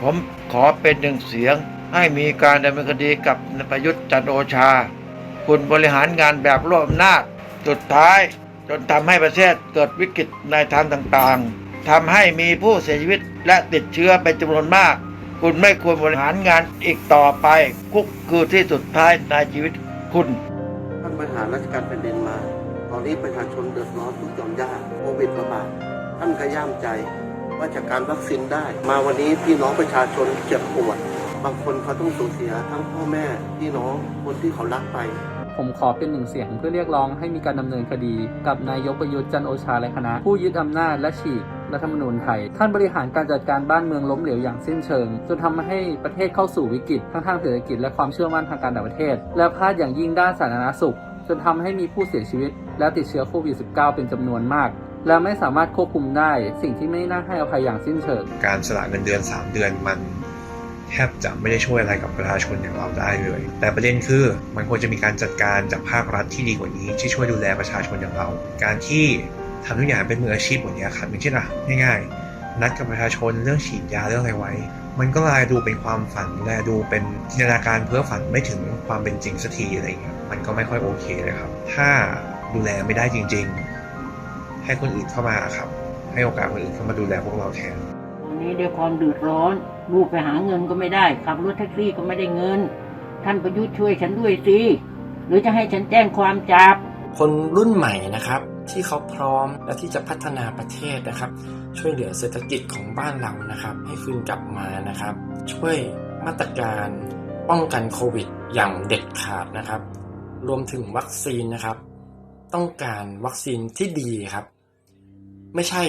ผมขอเป็นหนึ่งเสียง ให้มีการดำเนินคดีกับนายประยุทธ์จันโอชา คุณบริหารงานแบบรวบอำนาจ สุดท้าย จนทำให้ประเทศเกิดวิกฤตในทางต่างๆทำให้มีผู้เสียชีวิตและติดเชื้อเป็นจำนวนมาก คุณไม่ควรบริหารงานอีกต่อไป คุกคือที่สุดท้ายในชีวิตคุณท่านบริหารราชการแผ่นดินมา ตอนนี้ประชาชนเดือดร้อนทุกยอมย่าโควิดระบาดท่านก็ย่ามใจ ว่าจะกการวัคซีนได้ มาวันนี้พี่น้องประชาชนเจ็บปวด บางคนเขาต้องสูญเสียทั้งพ่อแม่พี่น้องคนที่เขารักไปผมขอเป็นหนึ่งเสียงเพื่อเรียกร้องให้มีการดำเนินคดี กับนายกประยุทธ์จันโอชาและคณะ ผู้ยึดอำนาจและฉีกรัฐธรรมนูญไทย ท่านบริหารการจัดการบ้านเมืองล้มเหลวอย่างสิ้นเชิง จนทำให้ประเทศเข้าสู่วิกฤตทั้งทางเศรษฐกิจและความเชื่อมั่นทางการต่างประเทศ และพลาดอย่างยิ่งด้านสาธารณสุข จนทำให้มีผู้เสียชีวิต และติดเชื้อโควิด -19 เป็นจำนวนมาก และไม่สามารถควบคุมได้ สิ่งที่ไม่น่าให้อภัยอย่างสิ้นเชิง การสละเงินเดือน 3 เดือนมันแทบจะไม่ได้ช่วยอะไรกับประชาชนอย่างเราได้เลย แต่ประเด็นคือมันควรจะมีการจัดการจากภาครัฐที่ดีกว่านี้ ที่ช่วยดูแลประชาชนอย่างเรา การที่ทำทุกอย่างเป็นมืออาชีพกว่านี้ครับอย่างเช่นอะง่ายๆ นัดกับประชาชนเรื่องฉีดยาเรื่องอะไรไว้ มันก็ลายดูเป็นความฝันแลดูเป็นจินตนาการเพ้อฝันไม่ถึงความเป็นจริงสักทีอะไรอย่างเงี้ยมันก็ไม่ค่อยโอเคเลยครับ ถ้าดูแลไม่ได้จริง ๆ ให้คนอื่นเข้ามาครับ ให้โอกาสคนอื่นเข้ามาดูแลพวกเราแทนตอนนี้ด้วยความเดือดร้อนลูกไปหาเงินก็ไม่ได้ขับรถแท็กซี่ก็ไม่ได้เงิน ท่านประยุทธ์ช่วยฉันด้วยสิหรือจะให้ฉันแจ้งความจับคนรุ่นใหม่นะครับที่เขาพร้อมและที่จะพัฒนาประเทศนะครับ ช่วยเหลือเศรษฐกิจของบ้านเรานะครับ ให้ฟื้นกลับมานะครับ ช่วยมาตรการป้องกันโควิดอย่างเด็ดขาดนะครับ รวมถึงวัคซีนนะครับ ต้องการวัคซีนที่ดีครับ ไม่ใช่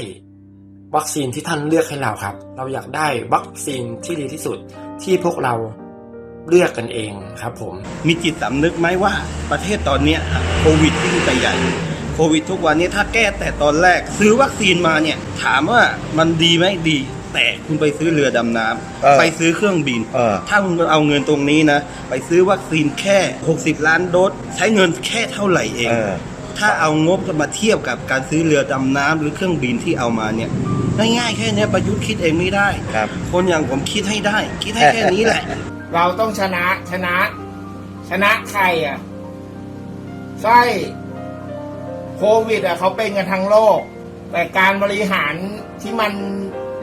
วัคซีนที่ท่านเลือกให้เราครับ เราอยากได้วัคซีนที่ดีที่สุดที่พวกเราเลือกกันเองครับผม มีจิตสำนึกไหมว่าประเทศตอนเนี้ยโควิดยิ่งไปใหญ่โควิดทุกวันนี้ถ้าแก้แต่ตอนแรก ซื้อวัคซีนมาเนี่ย ถามว่ามันดีไหมดี แต่คุณไปซื้อเรือดำน้ำเออไปซื้อเครื่องบินเออถ้าคุณเอาเงินตรงนี้นะ ไปซื้อวัคซีนแค่ 60 ล้านโดสใช้เงินแค่เท่าไหร่เอง ถ้าเอางบมาเทียบกับการซื้อเรือดำน้ำหรือเครื่องบินที่เอามาเนี่ยง่ายๆแค่เนี้ยประยุทธ์คิดเองไม่ได้ครับ คนอย่างผมคิดให้ได้ คิดให้แค่นี้แหละ เราต้องชนะชนะ ชนะใครอะใช่โควิดอะเขาเป็นกันทั้งโลก แต่การบริหารที่มัน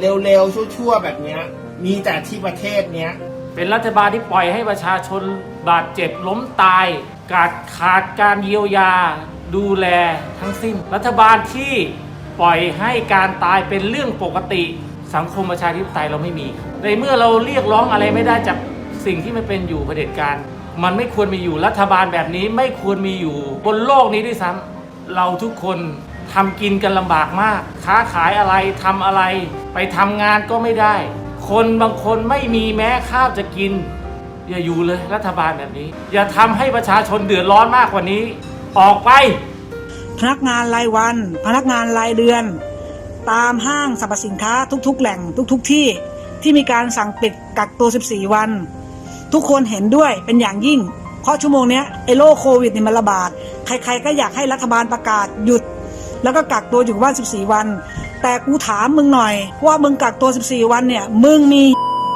เร็วๆชั่วๆแบบเนี้ย มีแต่ที่ประเทศเนี้ย เป็นรัฐบาลที่ปล่อยให้ประชาชนบาดเจ็บล้มตาย ขาดขาดการเยียวยา ดูแลทั้งสิ้น รัฐบาลที่ปล่อยให้การตายเป็นเรื่องปกติสังคมประชาธิปไตยเราไม่มี ในเมื่อเราเรียกร้องอะไรไม่ได้จากสิ่งที่มันเป็นอยู่เผด็จการ มันไม่ควรมีอยู่รัฐบาลแบบนี้ไม่ควรมีอยู่บนโลกนี้ด้วยซ้ำเราทุกคนทำกินกันลำบากมาก ค้าขายอะไรทำอะไร ไปทำงานก็ไม่ได้ คนบางคนไม่มีแม้ข้าวจะกิน อย่าอยู่เลยรัฐบาลแบบนี้ อย่าทำให้ประชาชนเดือดร้อนมากกว่านี้ ออกไป พนักงานรายวัน พนักงานรายเดือน ตามห้างสรรพสินค้าทุกๆ แหล่งทุก ๆ ที่ที่มีการสั่งปิดกักตัว 14 วัน ทุกคนเห็นด้วยเป็นอย่างยิ่ง เพราะชั่วโมงเนี้ยไอโรคโควิดนี่มันระบาด ใครๆก็อยากให้รัฐบาลประกาศหยุด แล้วก็กักตัวอยู่บ้าน 14 วัน แต่กูถามมึงหน่อย ว่ามึงกักตัว 14 วันเนี่ย มึงมี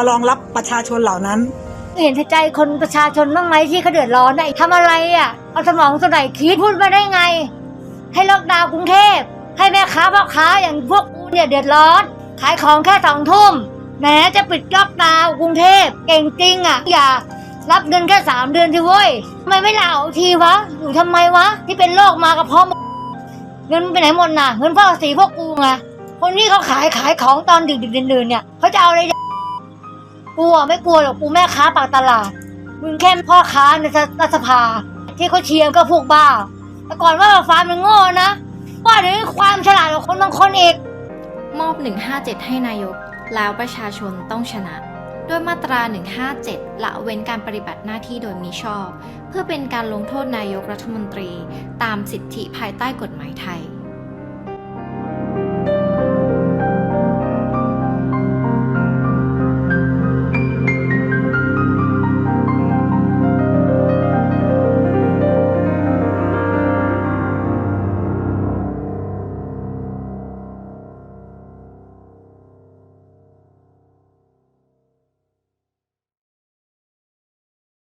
รองรับประชาชนเหล่านั้น เห็นใจคนประชาชนบ้างไหมที่เขาเดือดร้อนน่ะทำอะไรอะ เอาสมองส่วนไหนคิดพูดมาได้ไง ให้ล็อกดาวน์กรุงเทพ ให้แม่ค้าพ่อค้าอย่างพวกกูเนี่ยเดือดร้อน ขายของแค่สองทุ่มแหมจะปิดล็อกดาวน์กรุงเทพ เก่งจริงอะ อย่ารับเงินแค่สามเดือนทีเว้ยทำไมไม่ลาออกทีวะ อยู่ทำไมวะ ที่เป็นโรคมากับพ่อเงินไปไหนหมดน่ะ เงินพ่อสีพวกกูไงคนที่เขาขายขายของตอนดึกดึกๆดื่นเนี่ยเขาจะเอาอะไรกูอะไม่กลัวหรอกกูแม่ค้าปากตลาดมึงแค่พ่อค้าในรัฐสภา ที่เขาเชียร์ก็พวกบ้า แต่ก่อนว่าฟ้ามันโง่นะ ว่าถึงความฉลาดของคนบางคนอีก มอบ 157 ให้นายก แล้วประชาชนต้องชนะ ด้วยมาตรา 157 ละเว้นการปฏิบัติหน้าที่โดยมิชอบ เพื่อเป็นการลงโทษนายกรัฐมนตรี ตามสิทธิภายใต้กฎหมายไทย